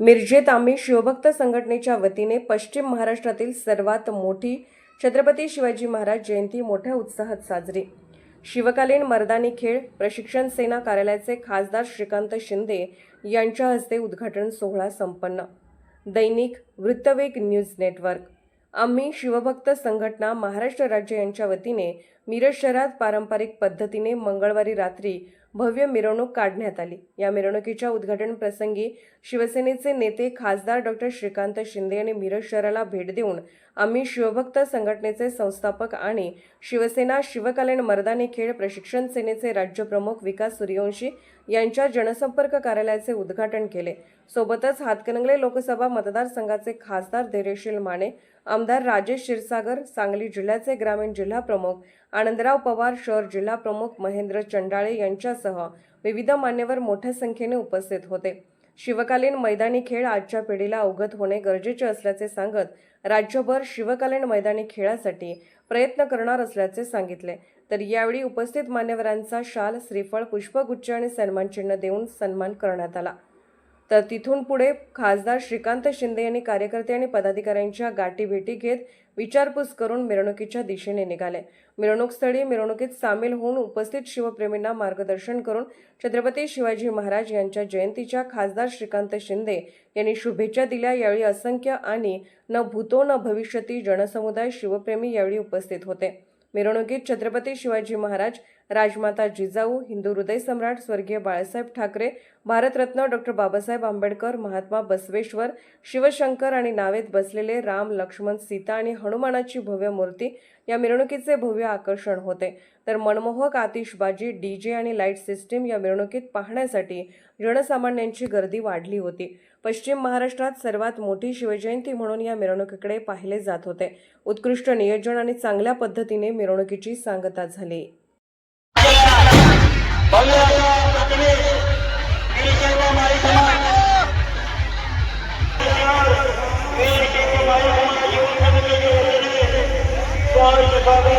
मिरजेत आम्ही शिवभक्त संघटनेच्या वतीने पश्चिम महाराष्ट्रातील सर्वात मोठी छत्रपती शिवाजी महाराज जयंती मोठ्या उत्साहात साजरी. शिवकालीन मर्दानी खेळ प्रशिक्षण सेना कार्यालयाचे खासदार श्रीकांत शिंदे यांच्या हस्ते उद्घाटन सोहळा संपन्न. दैनिक वृत्तवेग न्यूज नेटवर्क. आम्ही शिवभक्त संघटना महाराष्ट्र राज्य यांच्या वतीने मिरज शहरात पारंपरिक पद्धतीने मंगळवारी रात्री भव्य मिरवणूक काढण्यात आली. या मिरवणुकीच्या उद्घाटन प्रसंगी शिवसेनेचे नेते खासदार डॉक्टर श्रीकांत शिंदे यांनी मिरज शहराला भेट देऊन आम्ही शिवभक्त संघटनेचे संस्थापक आणि शिवसेना शिवकालीन मर्दानी खेळ प्रशिक्षण सेनेचे राज्यप्रमुख विकास सूर्यवंशी यांच्या जनसंपर्क कार्यालयाचे उद्घाटन केले. सोबतच हातकणंगले लोकसभा मतदारसंघाचे खासदार धैर्यशील माने आमदार राजेश क्षीरसागर सांगली जिल्ह्याचे ग्रामीण जिल्हा प्रमुख आनंदराव पवार शहर जिल्हा प्रमुख महेंद्र चंडाळे यांच्यासह विविध मान्यवर मोठ्या संख्येने उपस्थित होते. शिवकालीन मैदानी खेळ आजच्या पिढीला अवगत होणे गरजेचे असल्याचे सांगत राज्यभर शिवकालीन मैदानी खेळासाठी प्रयत्न करणार असल्याचे सांगितले. तर यावेळी उपस्थित मान्यवरांचा शाल श्रीफळ पुष्पगुच्छ आणि सन्मानचिन्ह देऊन सन्मान करण्यात आला. तर तिथून पुढे खासदार श्रीकांत शिंदे यांनी कार्यकर्ते आणि पदाधिकाऱ्यांच्या गाठीभेटी घेत विचारपूस करून मिरवणुकीच्या दिशेने निघाले. मिरवणूकस्थळी मिरवणुकीत सामील होऊन उपस्थित शिवप्रेमींना मार्गदर्शन करून छत्रपती शिवाजी महाराज यांच्या जयंतीच्या खासदार श्रीकांत शिंदे यांनी शुभेच्छा दिल्या. यावेळी असंख्य आणि न भूतो न भविष्यती जनसमुदाय शिवप्रेमी यावेळी उपस्थित होते. मिरवणुकीत छत्रपती शिवाजी महाराज राजमाता जिजाऊ हिंदू हृदय सम्राट स्वर्गीय बाळासाहेब ठाकरे भारतरत्न डॉक्टर बाबासाहेब आंबेडकर महात्मा बसवेश्वर शिवशंकर आणि नावेत बसलेले राम लक्ष्मण सीता आणि हनुमानाची भव्य मूर्ती या मिरवणुकीचे भव्य आकर्षण होते. तर मनमोहक आतिषबाजी डीजे आणि लाइट सिस्टीम या मिरवणुकीत पाहण्यासाठी जनसामान्यांची गर्दी वाढली होती. पश्चिम महाराष्ट्रात सर्वात मोठी शिवजयंती म्हणून या मिरवणुकीकडे पाहिले जात होते. उत्कृष्ट नियोजन आणि चांगल्या पद्धतीने मिरवणुकीची सांगता झाली. পাবে